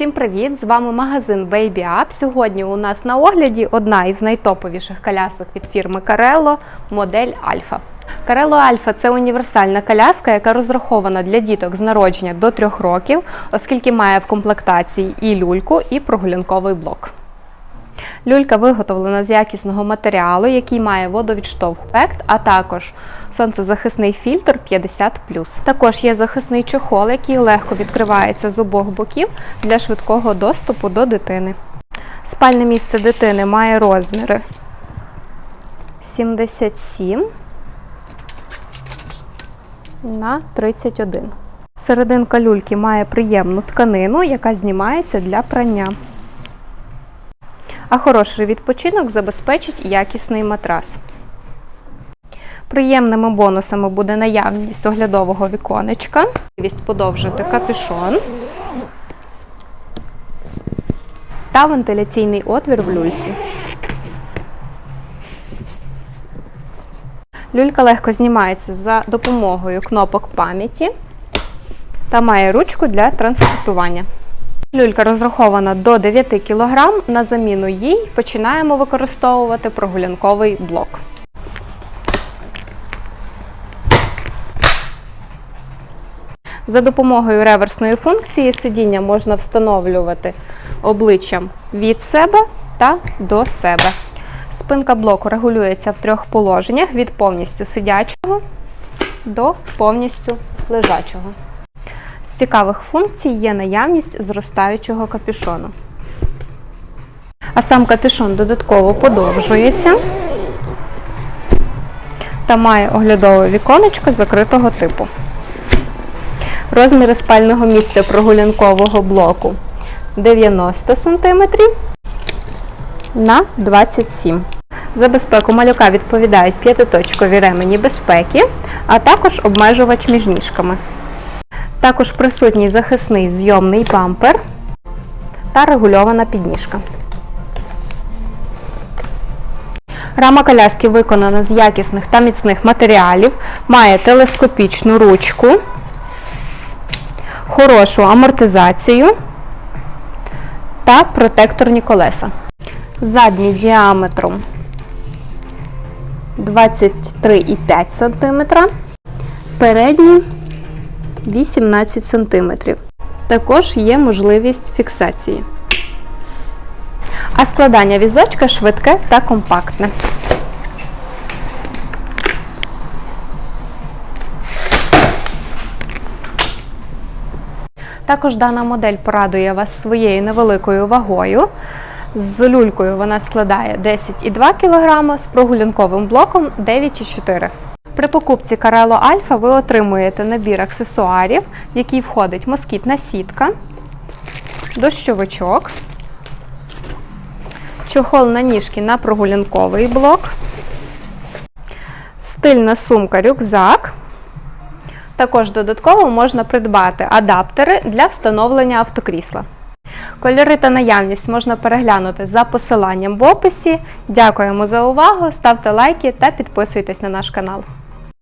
Всім привіт! З вами магазин Baby Up. Сьогодні у нас на огляді одна із найтоповіших колясок від фірми Carello – модель Альфа. Карело Alpha – це універсальна коляска, яка розрахована для діток з народження до 3 років, оскільки має в комплектації і люльку, і прогулянковий блок. Люлька виготовлена з якісного матеріалу, який має водовідштовхект, а також сонцезахисний фільтр 50. Також є захисний чохол, який легко відкривається з обох боків для швидкого доступу до дитини. Спальне місце дитини має розміри 77 на 31. Серединка люльки має приємну тканину, яка знімається для прання. А хороший відпочинок забезпечить якісний матрас. Приємними бонусами буде наявність оглядового віконечка, можливість подовжити капюшон та вентиляційний отвір в люльці. Люлька легко знімається за допомогою кнопок пам'яті та має ручку для транспортування. Люлька розрахована до 9 кг. На заміну їй починаємо використовувати прогулянковий блок. За допомогою реверсної функції сидіння можна встановлювати обличчям від себе та до себе. Спинка блоку регулюється в трьох положеннях від повністю сидячого до повністю лежачого. Цікавих функцій є наявність зростаючого капюшону. А сам капюшон додатково подовжується та має оглядове віконечко закритого типу. Розміри спального місця прогулянкового блоку 90 см на 27 За безпеку малюка відповідають п'ятиточкові ремені безпеки, а також обмежувач між ніжками. Також присутній захисний зйомний бампер та регульована підніжка. Рама коляски виконана з якісних та міцних матеріалів, має телескопічну ручку, хорошу амортизацію та протекторні колеса. Задній діаметром 23,5 см, передній 18 см. Також є можливість фіксації. А складання візочка швидке та компактне. Також дана модель порадує вас своєю невеликою вагою. З люлькою вона складає 10,2 кг, з прогулянковим блоком 9,4 кг. При покупці Carello Alpha ви отримуєте набір аксесуарів, в який входить москітна сітка, дощовичок, чохол на ніжки на прогулянковий блок, стильна сумка рюкзак. Також додатково можна придбати адаптери для встановлення автокрісла. Кольори та наявність можна переглянути за посиланням в описі. Дякуємо за увагу, ставте лайки та підписуйтесь на наш канал.